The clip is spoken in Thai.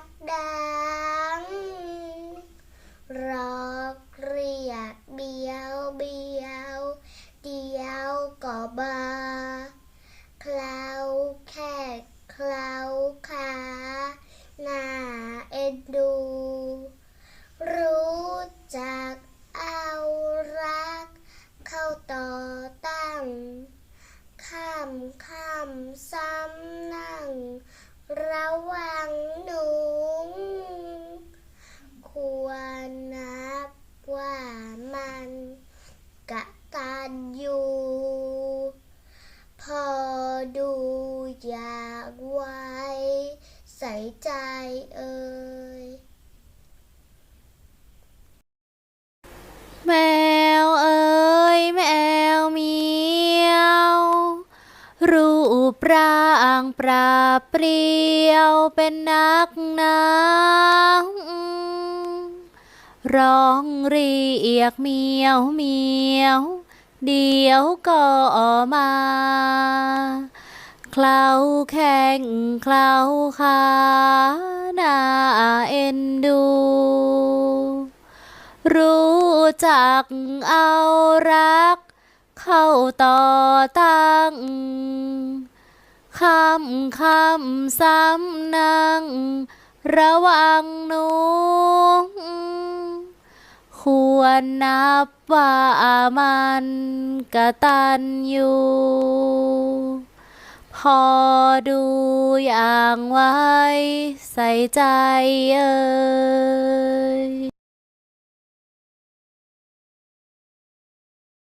กดัง รอกเรียกเบียวเบียวเดียวก็บาคลาแขกคลาขาหน้าเอ็นดู รู้จักเอารัก เข้าต่อตั้งข้ามข้ามซ้ำนั่ง ระวัง กะตันอยู่พอดูอยากไว้ ใส่ใจเอ่ยแมวเอ๋ยแมวเมียว รูปร่างปราเปรียวเป็นนักหนา ร้องเรียกเมียวเมียว เดี๋ยวก็มา เคล้าแข้งเคล้าขาน่าเอ็นดู รู้จักเอารัก เข้าต่อตั้งคำคำซ้ำนังระวังหนู ควรนับว่ามันกตันอยู่พอดูอย่างไว้ใส่ใจเอ่ย